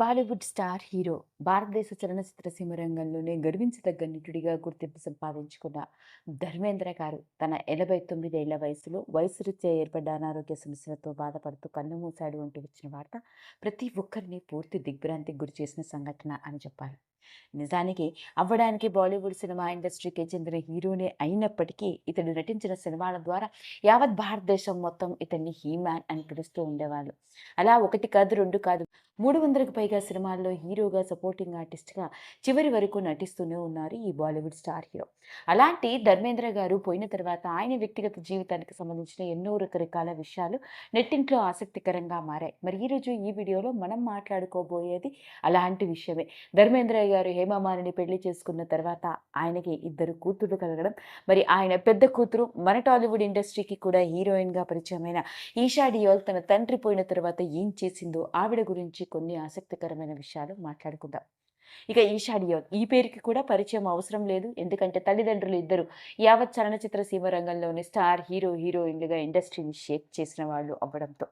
Bollywood star hero భారతదేశ చలనచిత్ర సీమ రంగంలోనే గర్వించదగ్గ నటుడిగా గుర్తింపు సంపాదించుకున్న ధర్మేంద్ర గారు తన ఎనభై తొమ్మిదేళ్ళ వయసులో వయసురీత్యా ఏర్పడ్డ అనారోగ్య సమస్యలతో బాధపడుతూ కన్నుమూశాడు అంటూ వచ్చిన వార్త ప్రతి ఒక్కరిని పూర్తి దిగ్భ్రాంతికి గురి చేసిన సంఘటన అని చెప్పాలి. నిజానికి అవ్వడానికి బాలీవుడ్ సినిమా ఇండస్ట్రీకి చెందిన హీరోనే అయినప్పటికీ ఇతడు నటించిన సినిమాల ద్వారా యావత్ భారతదేశం మొత్తం ఇతన్ని హీమ్యాన్ అని పిలుస్తూ ఉండేవాళ్ళు. అలా ఒకటి కాదు రెండు కాదు మూడు వందలకు పైగా సినిమాల్లో హీరోగా సపోర్టింగ్ ఆర్టిస్ట్గా చివరి వరకు నటిస్తూనే ఉన్నారు ఈ బాలీవుడ్ స్టార్ హీరో. అలాంటి ధర్మేంద్ర గారు పోయిన తర్వాత ఆయన వ్యక్తిగత జీవితానికి సంబంధించిన ఎన్నో రకరకాల విషయాలు నెట్టింట్లో ఆసక్తికరంగా మారాయి. మరి ఈరోజు ఈ వీడియోలో మనం మాట్లాడుకోబోయేది అలాంటి విషయమే. ధర్మేంద్ర గారు హేమమాలిని పెళ్ళి చేసుకున్న తర్వాత ఆయనకి ఇద్దరు కూతుర్లు కలగడం. మరి ఆయన పెద్ద కూతురు మన టాలీవుడ్ ఇండస్ట్రీకి కూడా హీరోయిన్గా పరిచయమైన ఈషా డియోల్ తన తండ్రి పోయిన తర్వాత ఏం చేసిందో ఆవిడ గురించి కొన్ని ఆసక్తికరమైన విషయాలు మాట్లాడుకుందాం. ఇక ఈషా డియోల్ ఈ పేరుకి కూడా పరిచయం అవసరం లేదు. ఎందుకంటే తల్లిదండ్రులు ఇద్దరు యావత్ చలనచిత్ర సీమ రంగంలోని స్టార్ హీరో హీరోయిన్లుగా ఇండస్ట్రీని షేక్ చేసిన వాళ్ళు అవ్వడంతో.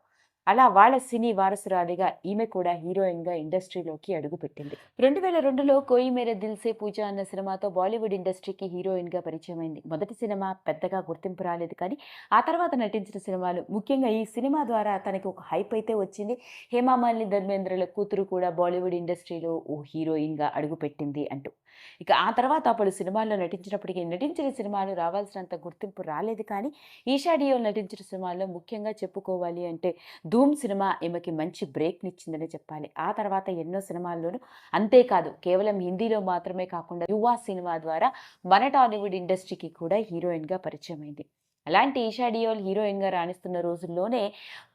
అలా వాళ్ళ సినీ వారసురాలిగా ఈమె కూడా హీరోయిన్గా ఇండస్ట్రీలోకి అడుగుపెట్టింది రెండు వేల రెండులో కోయి మేర దిల్సే పూజ అన్న సినిమాతో బాలీవుడ్ ఇండస్ట్రీకి హీరోయిన్గా పరిచయమైంది. మొదటి సినిమా పెద్దగా గుర్తింపు రాలేదు కానీ ఆ తర్వాత నటించిన సినిమాలు. ముఖ్యంగా ఈ సినిమా ద్వారా తనకి ఒక హైప్ అయితే వచ్చింది. హేమామాలిని ధర్మేంద్రల కూతురు కూడా బాలీవుడ్ ఇండస్ట్రీలో ఓ హీరోయిన్గా అడుగుపెట్టింది అంటూ. ఇక ఆ తర్వాత పలు సినిమాల్లో నటించినప్పటికీ నటించిన సినిమాలు రావాల్సినంత గుర్తింపు రాలేదు. కానీ ఈషా డియోల్ నటించిన సినిమాల్లో ముఖ్యంగా చెప్పుకోవాలి అంటే ధూమ్ సినిమా ఈమెకి మంచి బ్రేక్నిచ్చిందని చెప్పాలి. ఆ తర్వాత ఎన్నో సినిమాల్లోనూ అంతేకాదు కేవలం హిందీలో మాత్రమే కాకుండా యువ సినిమా ద్వారా మన టాలీవుడ్ ఇండస్ట్రీకి కూడా హీరోయిన్గా పరిచయం అయింది అలాంటి ఈషా డియోల్ హీరోయిన్గా రాణిస్తున్న రోజుల్లోనే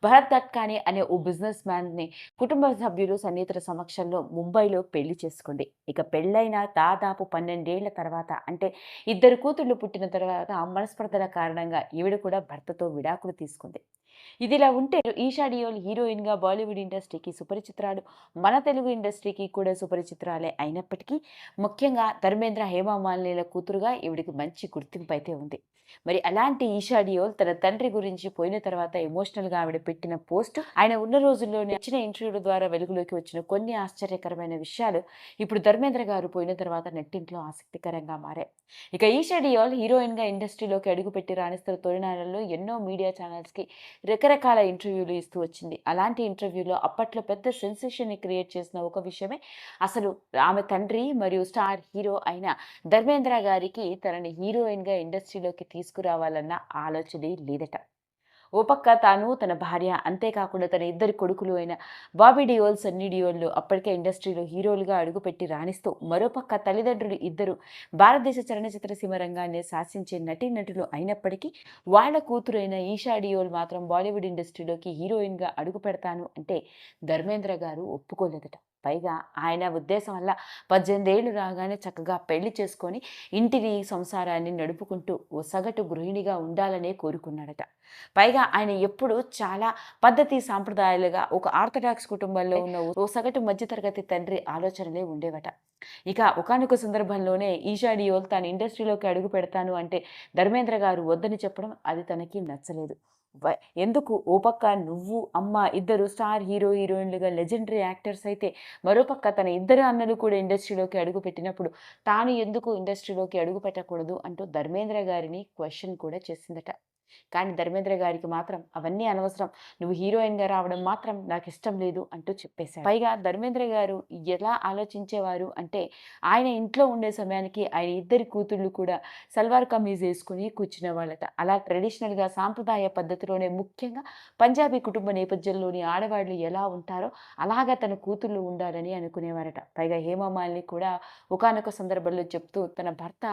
భరత్ దట్కాని అనే ఓ బిజినెస్ మ్యాన్ని కుటుంబ సభ్యులు సన్నిహితుల సమక్షంలో ముంబైలో పెళ్ళి చేసుకుంది ఇక పెళ్ళైన దాదాపు పన్నెండేళ్ళ తర్వాత అంటే ఇద్దరు కూతుళ్ళు పుట్టిన తర్వాత మనస్పర్ధల కారణంగా ఈవిడ కూడా భర్తతో విడాకులు తీసుకుంది. ఇదిలా ఉంటే ఈషా డియోల్ హీరోయిన్గా బాలీవుడ్ ఇండస్ట్రీకి సుపరిచిత్రాలు మన తెలుగు ఇండస్ట్రీకి కూడా సుపరిచిత్రాలే అయినప్పటికీ ముఖ్యంగా ధర్మేంద్ర హేమమాలినీల కూతురుగా ఈవిడికి మంచి గుర్తింపు అయితే ఉంది. మరి అలాంటి ఈషా డియోల్ తన తండ్రి గురించి పోయిన తర్వాత ఎమోషనల్గా ఆవిడ పెట్టిన పోస్ట్ ఆయన ఉన్న రోజుల్లోనే ఇచ్చిన ఇంటర్వ్యూల ద్వారా వెలుగులోకి వచ్చిన కొన్ని ఆశ్చర్యకరమైన విషయాలు ఇప్పుడు ధర్మేంద్ర గారు పోయిన తర్వాత నెట్టింట్లో ఆసక్తికరంగా మారాయి. ఇక ఈషా డియోల్ హీరోయిన్గా ఇండస్ట్రీలోకి అడుగుపెట్టి రాణిస్తున్న తొలినాళ్ళలో ఎన్నో మీడియా ఛానల్స్కి రకరకాల ఇంటర్వ్యూలు ఇస్తూ వచ్చింది. అలాంటి ఇంటర్వ్యూలో అప్పట్లో పెద్ద సెన్సేషన్ని క్రియేట్ చేసిన ఒక విషయమే అసలు ఆమె తండ్రి మరియు స్టార్ హీరో అయిన ధర్మేంద్ర గారికి తనని హీరోయిన్గా ఇండస్ట్రీలోకి తీసుకురావాలన్న ఆలోచనే లేదట. ఓ పక్క తాను తన భార్య అంతేకాకుండా తన ఇద్దరు కొడుకులు అయిన బాబీ డియోల్ సన్నీ డియోల్లు అప్పటికే ఇండస్ట్రీలో హీరోలుగా అడుగుపెట్టి రాణిస్తూ మరోపక్క తల్లిదండ్రులు ఇద్దరు భారతదేశ చలనచిత్ర సీమ రంగాన్ని శాసించే నటీనటులు అయినప్పటికీ వాళ్ళ కూతురైన ఈషా డియోల్ మాత్రం బాలీవుడ్ ఇండస్ట్రీలోకి హీరోయిన్గా అడుగు పెడతాను అంటే ధర్మేంద్ర గారు ఒప్పుకోలేదట. పైగా ఆయన ఉద్దేశం వల్ల పద్దెనిమిది ఏళ్ళు రాగానే చక్కగా పెళ్ళి చేసుకొని ఇంటిని సంసారాన్ని నడుపుకుంటూ ఓ సగటు గృహిణిగా ఉండాలనే కోరుకున్నాడట. పైగా ఆయన ఎప్పుడు చాలా పద్ధతి సాంప్రదాయాలుగా ఒక ఆర్థడాక్స్ కుటుంబంలో ఉన్న ఓ సగటు మధ్యతరగతి తండ్రి ఆలోచనలే ఉండేవట. ఇక ఒకనొక సందర్భంలోనే ఈషా డియోల్ తాను ఇండస్ట్రీలోకి అడుగు పెడతాను అంటే ధర్మేంద్ర గారు వద్దని చెప్పడం అది తనకి నచ్చలేదు. ఎందుకు? ఓ పక్క నువ్వు అమ్మ ఇద్దరు స్టార్ హీరో హీరోయిన్లుగా లెజెండరీ యాక్టర్స్ అయితే మరోపక్క తన ఇద్దరు అన్నలు కూడా ఇండస్ట్రీలోకి అడుగు పెట్టినప్పుడు తాను ఎందుకు ఇండస్ట్రీలోకి అడుగు పెట్టకూడదు అంటూ ధర్మేంద్ర గారిని క్వశ్చన్ కూడా చేసిందట. కానీ ధర్మేంద్ర గారికి మాత్రం అవన్నీ అనవసరం. నువ్వు హీరోయిన్గా రావడం మాత్రం నాకు ఇష్టం లేదు అంటూ చెప్పేశారు. పైగా ధర్మేంద్ర గారు ఎలా ఆలోచించేవారు అంటే ఆయన ఇంట్లో ఉండే సమయానికి ఆయన ఇద్దరి కూతుళ్ళు కూడా సల్వార్ కమీజ్ వేసుకుని కూర్చునే వాళ్ళట అలా ట్రెడిషనల్గా సాంప్రదాయ పద్ధతిలోనే ముఖ్యంగా పంజాబీ కుటుంబ నేపథ్యంలోని ఆడవాళ్ళు ఎలా ఉంటారో అలాగా తన కూతుళ్ళు ఉండాలని అనుకునేవారట. పైగా హేమమాలిని కూడా ఒకానొక సందర్భంలో చెప్తూ తన భర్త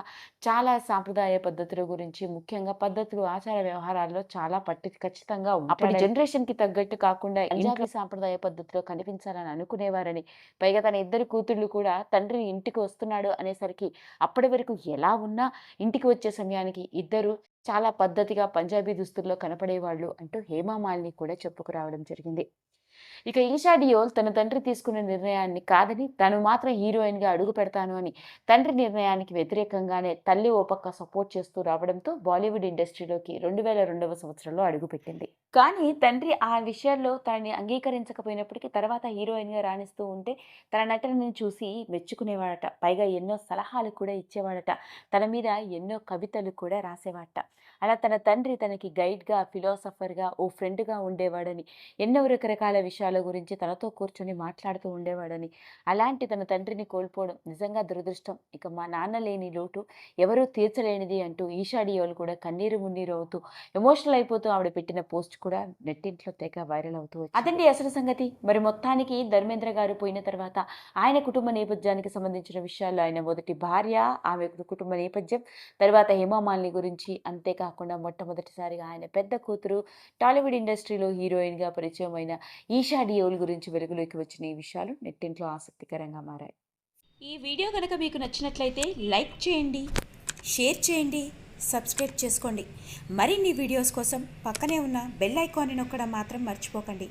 చాలా సాంప్రదాయ పద్ధతుల గురించి ముఖ్యంగా పద్ధతులు ఆచార వ్యవహారాల్లో చాలా పట్టి ఖచ్చితంగా అప్పటి జనరేషన్కి తగ్గట్టు కాకుండా ఇంట్లో సాంప్రదాయ పద్ధతిలో కనిపించాలని అనుకునేవారని. పైగా తన ఇద్దరు కూతుళ్ళు కూడా తండ్రి ఇంటికి వస్తున్నాడు అనేసరికి అప్పటి వరకు ఎలా ఉన్నా ఇంటికి వచ్చే సమయానికి ఇద్దరు చాలా పద్ధతిగా పంజాబీ దుస్తుల్లో కనపడేవాళ్ళు అంటూ హేమామాలిని కూడా చెప్పుకురావడం జరిగింది. ఇక ఈషా డియోల్ తన తండ్రి తీసుకున్న నిర్ణయాన్ని కాదని తను మాత్రం హీరోయిన్గా అడుగు పెడతాను అని తండ్రి నిర్ణయానికి వ్యతిరేకంగానే తల్లి ఓ పక్క సపోర్ట్ చేస్తూ రావడంతో బాలీవుడ్ ఇండస్ట్రీలోకి రెండు వేల రెండవ సంవత్సరంలో అడుగుపెట్టింది కానీ తండ్రి ఆ విషయాల్లో తనని అంగీకరించకపోయినప్పటికీ తర్వాత హీరోయిన్గా రాణిస్తూ ఉంటే తన నటనని చూసి మెచ్చుకునేవాడట. పైగా ఎన్నో సలహాలు కూడా ఇచ్చేవాడట. తన మీద ఎన్నో కవితలు కూడా రాసేవాడట అలా తన తండ్రి తనకి గైడ్గా ఫిలాసఫర్గా ఓ ఫ్రెండ్గా ఉండేవాడని ఎన్నో రకరకాల విషయాల గురించి తనతో కూర్చొని మాట్లాడుతూ ఉండేవాడని అలాంటి తన తండ్రిని కోల్పోవడం నిజంగా దురదృష్టం ఇక మా నాన్న లేని లోటు ఎవరూ తీర్చలేనిది అంటూ ఈషాడియోలు కూడా కన్నీరు మున్నీరు అవుతూ ఎమోషనల్ అయిపోతూ ఆవిడ పెట్టిన పోస్ట్ కూడా నెట్టింట్లో తెగ వైరల్ అవుతూ వచ్చింది. అదండి అసలు సంగతి మరి మొత్తానికి ధర్మేంద్ర గారు పోయిన తర్వాత ఆయన కుటుంబ నేపథ్యానికి సంబంధించిన విషయాల్లో ఆయన మొదటి భార్య ఆమె కుటుంబ నేపథ్యం తర్వాత హేమామాలిని గురించి కాకుండా మొట్టమొదటిసారిగా ఆయన పెద్ద కూతురు టాలీవుడ్ ఇండస్ట్రీలో హీరోయిన్గా పరిచయమైన ఈషా డియోల్ గురించి వెలుగులోకి వచ్చిన ఈ విషయాలు నెట్టింట్లో ఆసక్తికరంగా మారాయి. ఈ వీడియో కనుక మీకు నచ్చినట్లయితే లైక్ చేయండి షేర్ చేయండి సబ్స్క్రైబ్ చేసుకోండి. మరిన్ని వీడియోస్ కోసం పక్కనే ఉన్న బెల్ ఐకాన్ని నొక్కడం మాత్రం మర్చిపోకండి.